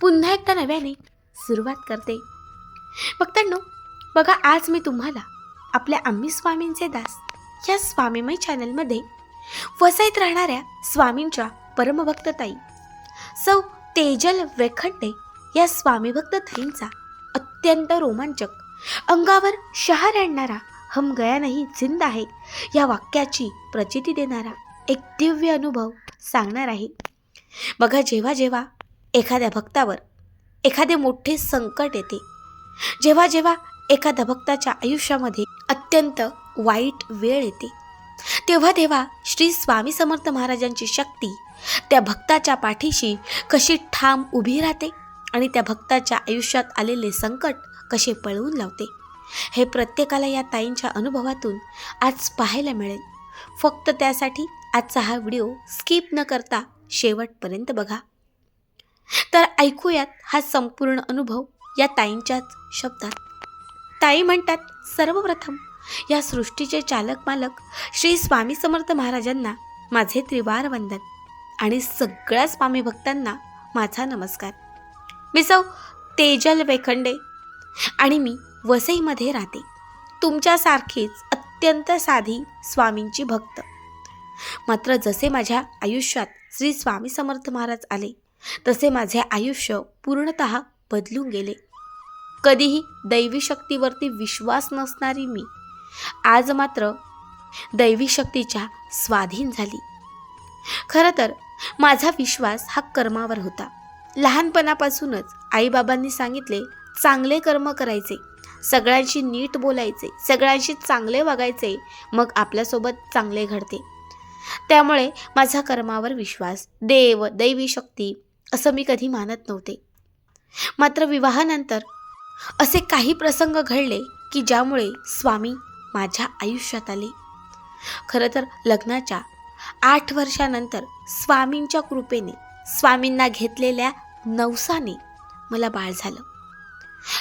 पुन्हा एकदा नव्याने सुरुवात करते. भक्तांनो बघा आज मी तुम्हाला आपल्या आम्ही स्वामींचे दास या स्वामीमय चॅनलमध्ये वसईत राहणाऱ्या स्वामींच्या परमभक्तताई सौ तेजल वेखंडे या स्वामीभक्तताईंचा अत्यंत रोमांचक अंगावर शहर आणणारा हम गया नाही जिंद आहे या वाक्याची प्रचिती देणारा एक दिव्य अनुभव सांगणार आहे. बघा जेव्हा जेव्हा एखाद्या भक्तावर एखादे मोठे संकट येते. जेव्हा जेव्हा एखाद्या भक्ताच्या आयुष्यामध्ये अत्यंत वाईट वेळ येते तेव्हा तेव्हा श्री स्वामी समर्थ महाराजांची शक्ती त्या भक्ताच्या पाठीशी कशी ठाम उभी राहते आणि त्या भक्ताच्या आयुष्यात आलेले संकट कसे पळवून लावते हे प्रत्येकाला या ताईंच्या अनुभवातून आज पाहायला मिळेल. फक्त त्यासाठी आजचा हा व्हिडिओ स्किप न करता शेवटपर्यंत बघा. तर ऐकूयात हा संपूर्ण अनुभव या ताईंच्याच शब्दात. ताई म्हणतात सर्वप्रथम या सृष्टीचे चालक मालक श्री स्वामी समर्थ महाराजांना माझे त्रिवार वंदन आणि सगळ्या स्वामी भक्तांना माझा नमस्कार. मी सौ तेजल वेखंडे आणि मी वसईमध्ये राहते. तुमच्यासारखीच अत्यंत साधी स्वामींची भक्त. मात्र जसे माझ्या आयुष्यात श्री स्वामी समर्थ महाराज आले तसे माझे आयुष्य पूर्णत बदलून गेले. कधीही दैवी शक्तीवरती विश्वास नसणारी मी आज मात्र दैवी शक्तीच्या स्वाधीन झाली. खरं तर माझा विश्वास हा कर्मावर होता. लहानपणापासूनच आईबाबांनी सांगितले चांगले कर्म करायचे सगळ्यांशी नीट बोलायचे सगळ्यांशी चांगले वागायचे मग आपल्यासोबत चांगले घडते. त्यामुळे माझा कर्मावर विश्वास देव दैवी शक्ती असं मी कधी मानत नव्हते. मात्र विवाहानंतर असे काही प्रसंग घडले की ज्यामुळे स्वामी माझ्या आयुष्यात आले. खरं तर लग्नाच्या आठ वर्षानंतर स्वामींच्या कृपेने स्वामींना घेतलेल्या नवसाने मला बाळ झालं.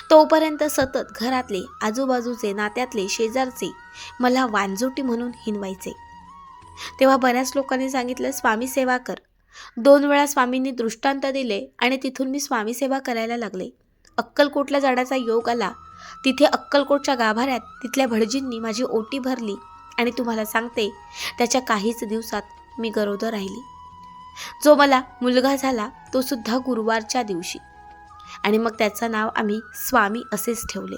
तोपर्यंत सतत घरातले आजूबाजूचे नात्यातले शेजारचे मला वांजोटी म्हणून हिनवायचे. तेव्हा बऱ्याच लोकांनी सांगितलं स्वामी सेवा कर दोन वेळा स्वामींनी दृष्टांत दिले आणि तिथून मी स्वामी सेवा करायला लागले. अक्कलकोटला जाण्याचा योग आला. तिथे अक्कलकोटच्या गाभाऱ्यात तिथल्या भटजींनी माझी ओटी भरली आणि तुम्हाला सांगते त्याच्या काहीच दिवसात मी गरोदर राहिली. जो मला मुलगा झाला तो सुद्धा गुरुवारच्या दिवशी. आणि मग त्याचं नाव आम्ही स्वामी असेच ठेवले.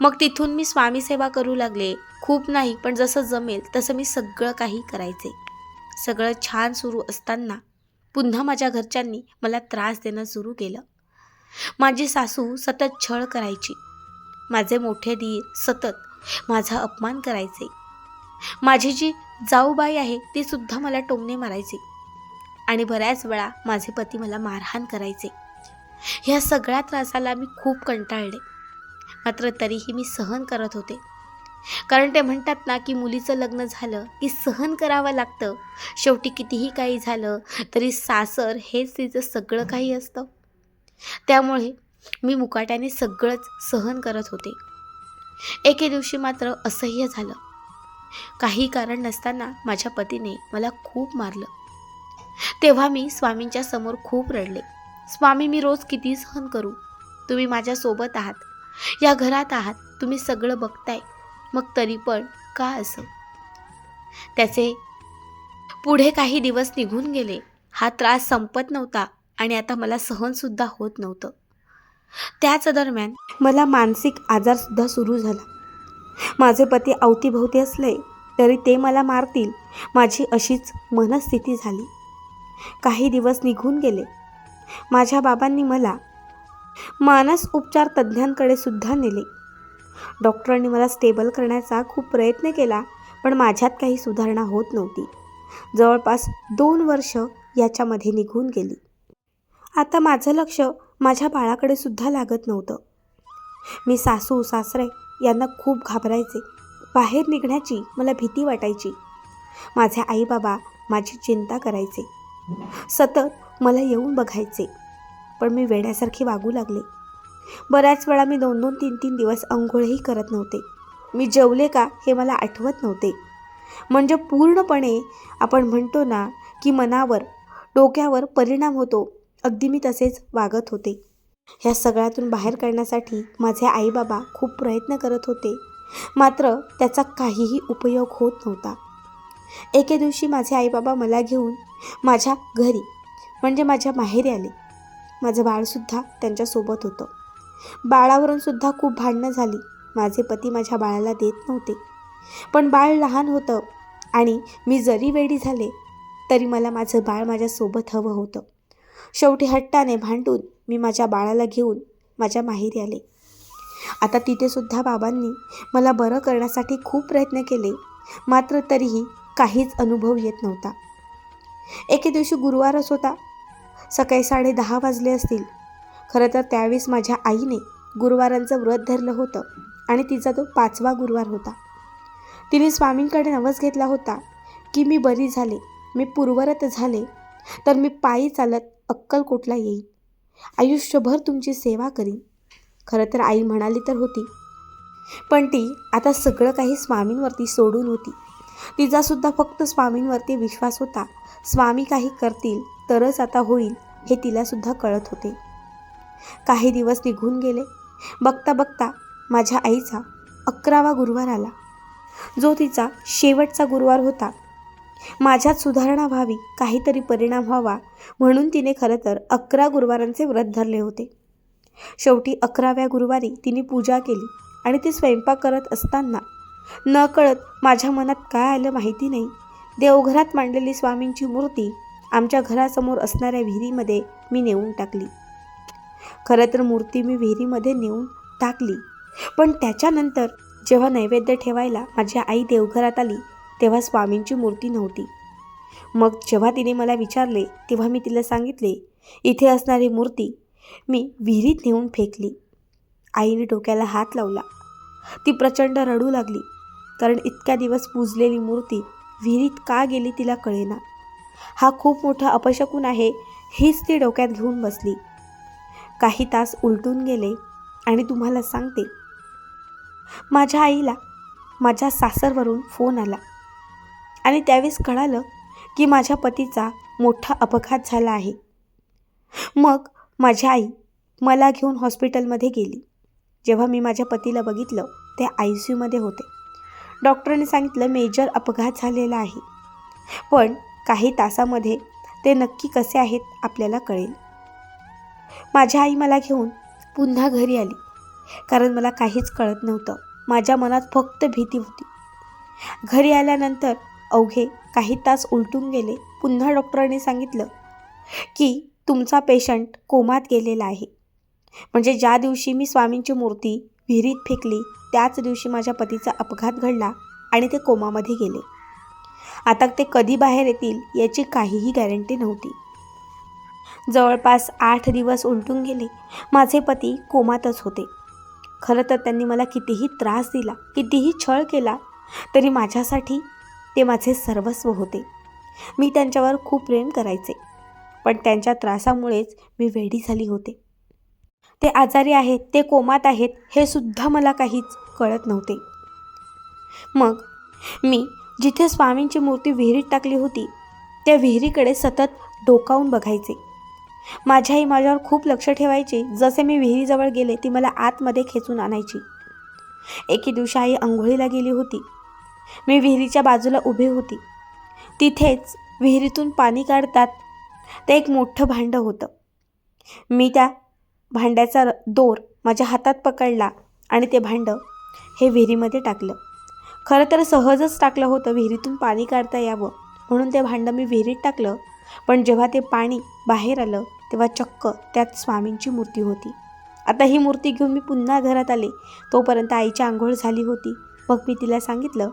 मग तिथून मी स्वामी सेवा करू लागले. खूप नाही पण जसं जमेल तसं मी सगळं काही करायचे. सगळं छान सुरू असताना पुन्हा माझ्या घरच्यांनी मला त्रास देणं सुरू केलं. माझी सासू सतत छळ करायची. माझे मोठे दीर सतत माझा अपमान करायचे. माझी जी जाऊबाई आहे ती सुद्धा मला टोमणे मारायची. आणि बऱ्याच वेळा माझे पती मला मारहाण करायचे. ह्या सगळ्या त्रासाला मी खूप कंटाळले. मात्र तरीही मी सहन करत होते. कारण ते म्हणतात ना की मुलीचं लग्न झालं की सहन करावं लागतं. शेवटी कितीही काही झालं तरी सासर हेच तिचं सगळं काही असतं. त्यामुळे मी मुकाट्याने सगळंच सहन करत होते. एके दिवशी मात्र असह्य झालं. काही कारण नसताना माझ्या पतीने मला खूप मारलं. तेव्हा मी स्वामींच्या समोर खूप रडले. स्वामी मी रोज किती सहन करू? तुम्ही माझ्यासोबत आहात. या घरात आहात. तुम्ही सगळं बघताय. मग तरी पण का असं? त्याचे पुढे काही दिवस निघून गेले. हा त्रास संपत नव्हता आणि आता मला सहनसुद्धा होत नव्हतं. त्याच दरम्यान मला मानसिक आजारसुद्धा सुरू झाला. माझे पती अवतीभोवती असले तरी ते मला मारतील माझी अशीच मनस्थिती झाली. काही दिवस निघून गेले. माझ्या बाबांनी मला मानस उपचार तज्ज्ञांकडे सुद्धा नेले. डॉक्टरांनी मला स्टेबल करण्याचा खूप प्रयत्न केला पण माझ्यात काही सुधारणा होत नव्हती. जवळपास दोन वर्ष याच्यामध्ये निघून गेली. आता माझं लक्ष माझ्या बाळाकडे सुद्धा लागत नव्हतं. मी सासू सासरे यांना खूप घाबरायचे. बाहेर निघण्याची मला भीती वाटायची. माझे आईबाबा माझी चिंता करायचे. सतत मला येऊन बघायचे. पण मी वेड्यासारखी वागू लागले. बऱ्याच वेळा मी दोन दोन तीन तीन दिवस अंघोळही करत नव्हते. मी जेवले का हे मला आठवत नव्हते. म्हणजे पूर्णपणे आपण म्हणतो ना की मनावर डोक्यावर परिणाम होतो अगदी मी तसेच वागत होते. ह्या सगळ्यातून बाहेर काढण्यासाठी माझे आईबाबा खूप प्रयत्न करत होते. मात्र त्याचा काहीही उपयोग होत नव्हता. एके दिवशी माझे आईबाबा मला घेऊन माझ्या घरी म्हणजे माझ्या माहेरी आले. माझं बाळसुद्धा त्यांच्यासोबत होतं. बाळावरून सुद्धा खूप भांडणं झाली. माझे पती माझ्या बाळाला देत नव्हते. पण बाळ लहान होतं आणि मी जरी वेडी झाले तरी मला माझं बाळ माझ्यासोबत हवं होतं. शेवटी हट्टाने भांडून मी माझ्या बाळाला घेऊन माझ्या माहेरी आले. आता तिथेसुद्धा बाबांनी मला बरं करण्यासाठी खूप प्रयत्न केले मात्र तरीही काहीच अनुभव येत नव्हता. एके दिवशी गुरुवारच होता. सकाळी साडे दहा वाजले असतील. खरं तर त्यावेळेस माझ्या आईने गुरुवारांचं व्रत धरलं होतं आणि तिचा तो पाचवा गुरुवार होता. तिने स्वामींकडे नवस घेतला होता की मी बरी झाले मी पूर्वरत झाले तर मी पायी चालत अक्कलकोटला येईन. आयुष्यभर तुमची सेवा करीन. खरं तर आई म्हणाली तर होती. पण ती आता सगळं काही स्वामींवरती सोडून होती. तिचासुद्धा फक्त स्वामींवरती विश्वास होता. स्वामी काही करतील तरच आता होईल हे तिलासुद्धा कळत होते. काही दिवस निघून गेले. बघता बघता माझ्या आईचा अकरावा गुरुवार आला. जो तिचा शेवटचा गुरुवार होता. माझ्यात सुधारणा व्हावी काहीतरी परिणाम व्हावा म्हणून तिने खरं तर अकरा गुरुवारांचे व्रत धरले होते. शेवटी अकराव्या गुरुवारी तिने पूजा केली आणि ती स्वयंपाक करत असताना न कळत माझ्या मनात काय आलं माहिती नाही. देवघरात मांडलेली स्वामींची मूर्ती आमच्या घरासमोर असणाऱ्या विहिरीमध्ये मी नेऊन टाकली. खरं तर मूर्ती मी विहिरीमध्ये नेऊन टाकली. पण त्याच्यानंतर जेव्हा नैवेद्य ठेवायला माझी आई देवघरात आली तेव्हा स्वामींची मूर्ती नव्हती. मग जेव्हा तिने मला विचारले तेव्हा मी तिला सांगितले इथे असणारी मूर्ती मी विहिरीत नेऊन फेकली. आईने डोक्याला हात लावला. ती प्रचंड रडू लागली कारण इतक्या दिवस पूजलेली मूर्ती विहिरीत का गेली तिला कळेना. हा खूप मोठा अपशकून आहे हीच ती डोक्यात घेऊन बसली. काही तास उलटून गेले आणि तुम्हाला सांगते. माझ्या आईला माझ्या सासरवरून फोन आला. आणि त्यावेळेस कळालं की माझ्या पतीचा मोठा अपघात झाला आहे. मग माझी आई मला घेऊन हॉस्पिटलमध्ये गेली. जेव्हा मी माझ्या पतीला बघितलं ते आय सी यूमध्ये होते. डॉक्टरांनी सांगितलं मेजर अपघात झालेला आहे. पण काही तासामध्ये ते नक्की कसे आहेत आपल्याला कळेल. माझी आई मला घेऊन पुन्हा घरी आली. कारण मला काहीच कळत नव्हतं. माझ्या मनात फक्त भीती होती. घरी आल्यानंतर अवघे काही तास उलटून गेले. पुन्हा डॉक्टरांनी सांगितलं की तुमचा पेशंट कोमात गेलेला आहे. म्हणजे ज्या दिवशी मी स्वामींची मूर्ती विहिरीत फेकली त्याच दिवशी माझ्या पतीचा अपघात घडला आणि ते कोमामध्ये गेले. आता ते कधी बाहेर येतील याची काहीही गॅरंटी नव्हती. जवळपास आठ दिवस उलटून गेले. माझे पती कोमातच होते. खरं तर त्यांनी मला कितीही त्रास दिला कितीही छळ केला तरी माझ्यासाठी ते माझे सर्वस्व होते. मी त्यांच्यावर खूप प्रेम करायचे पण त्यांच्या त्रासामुळेच मी वेडी झाली होते. ते आजारी आहेत ते कोमात आहेत हे सुद्धा मला काहीच कळत नव्हते. मग मी जिथे स्वामींची मूर्ती विहिरीत टाकली होती त्या विहिरीकडे सतत डोकावून बघायचे. माझी आई माझ्यावर खूप लक्ष ठेवायची. जसे मी विहिरीजवळ गेले ती मला आतमध्ये खेचून आणायची. एके दिवशी आई आंघोळीला गेली होती. मी विहिरीच्या बाजूला उभी होती. तिथेच विहिरीतून पाणी काढतात ते एक मोठं भांडं होतं. मी त्या भांड्याचा दोर माझ्या हातात पकडला आणि ते भांडं हे विहिरीमध्ये टाकलं. खरं तर सहजच टाकलं होतं विहिरीतून पाणी काढता यावं म्हणून ते भांडं मी विहिरीत टाकलं. पण जेव्हा ते पाणी बाहेर आलं तेव्हा चक्क त्यात स्वामींची मूर्ती होती. आता ही मूर्ती घेऊन मी पुन्हा घरात आले. तोपर्यंत आईची आंघोळ झाली होती. मग मी तिला सांगितलं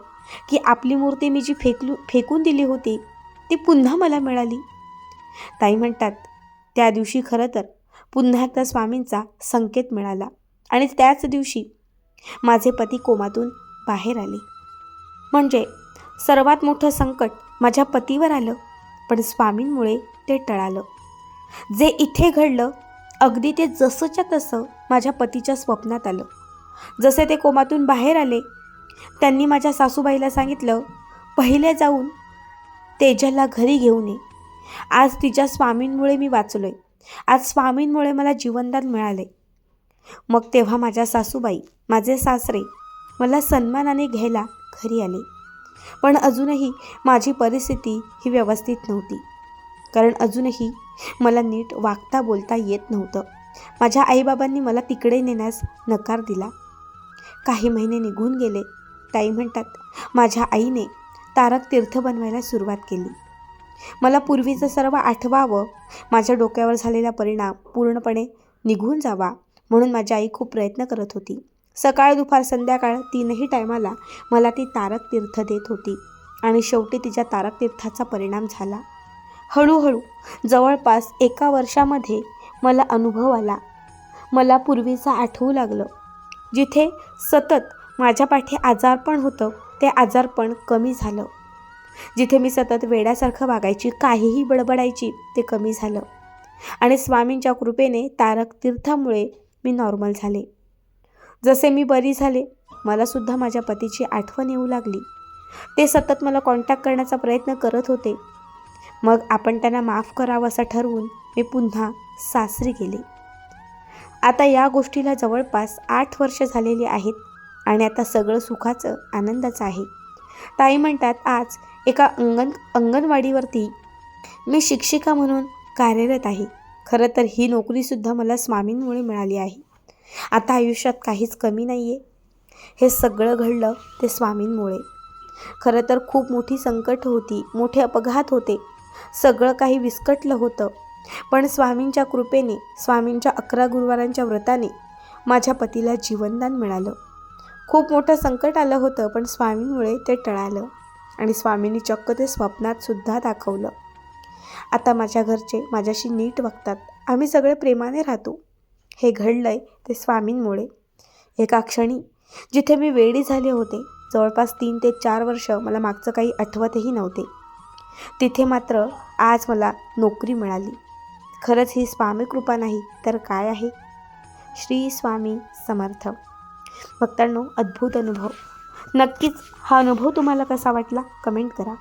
की आपली मूर्ती मी जी फेकलू फेकून दिली होती ती पुन्हा मला मिळाली. ताई म्हणतात त्या दिवशी खरं तर पुन्हा एकदा स्वामींचा संकेत मिळाला आणि त्याच दिवशी माझे पती कोमातून बाहेर आले. म्हणजे सर्वात मोठं संकट माझ्या पतीवर आलं. पण स्वामींमुळे ते टळालं. जे इथे घडलं अगदी ते जसंच्या तसं माझ्या पतीच्या स्वप्नात आलं. जसे ते कोमातून बाहेर आले त्यांनी माझ्या सासूबाईला सांगितलं पहिले जाऊन तेजाला घरी घेऊन ये. आज तिच्या स्वामींमुळे मी वाचलो आहे आज स्वामींमुळे मला जीवनदान मिळाले मग तेव्हा माझ्या सासूबाई माझे सासरे मला सन्मानाने घ्यायला घरी आले. पण अजूनही माझी परिस्थिती ही व्यवस्थित नव्हती. कारण अजूनही मला नीट वागता बोलता येत नव्हतं. माझ्या आईबाबांनी मला तिकडे नेण्यास नकार दिला. काही महिने निघून गेले. ताई म्हणतात माझ्या आईने तारक तीर्थ बनवायला सुरुवात केली. मला पूर्वीचं सर्व आठवावं. माझ्या डोक्यावर झालेला परिणाम पूर्णपणे निघून जावा म्हणून माझी आई खूप प्रयत्न करत होती. सकाळ दुपार संध्याकाळ तीनही टायमाला मला ती तारक तीर्थ देत होती आणि शेवटी तिच्या तारक तीर्थाचा परिणाम झाला. हळूहळू जवळपास एका वर्षामध्ये मला अनुभव आला. मला पूर्वीचं आठवू लागलं. जिथे सतत माझ्या पाठी आजारपण होतं ते आजारपण कमी झालं. जिथे मी सतत वेड्यासारखं वागायची काहीही बडबडायची ते कमी झालं. आणि स्वामींच्या कृपेने तारक तीर्थामुळे मी नॉर्मल झाले. जसे मी बरी झाले मलासुद्धा माझ्या पतीची आठवण येऊ लागली. ते सतत मला कॉन्टॅक्ट करण्याचा प्रयत्न करत होते. मग आपण त्यांना माफ करावं असं ठरवून मी पुन्हा सासरी गेले. आता या गोष्टीला जवळपास आठ वर्ष झालेली आहेत आणि आता सगळं सुखाचं आनंदाचं आहे. ताई म्हणतात आज एका अंगण अंगणवाडीवरती मी शिक्षिका म्हणून कार्यरत आहे. खरं तर ही नोकरीसुद्धा मला स्वामींमुळे मिळाली आहे. आता आयुष्यात काहीच कमी नाही आहे हे सगळं घडलं ते स्वामींमुळे. खरं तर खूप मोठी संकट होती मोठे अपघात होते. सगळं काही विस्कटलं होतं. पण स्वामींच्या कृपेने स्वामींच्या अकरा गुरुवारांच्या व्रताने माझ्या पतीला जीवनदान मिळालं. खूप मोठं संकट आलं होतं पण स्वामींमुळे ते टळालं आणि स्वामींनी चक्क ते स्वप्नात सुद्धा दाखवलं. आता माझ्या घरचे माझ्याशी नीट वागतात आम्ही सगळे प्रेमाने राहतो. हे घडलंय ते स्वामींमुळे. एका क्षणी जिथे मी वेडी झाले होते जवळपास तीन ते चार वर्ष मला मागचं काही आठवतही नव्हते. तिथे मात्र आज मला नोकरी मिळाली. खरंच ही स्वामी कृपा नाही तर काय आहे? श्री स्वामी समर्थ. भक्तांनो अद्भुत अनुभव. नक्कीच हा अनुभव तुम्हाला कसा वाटला? कमेंट करा.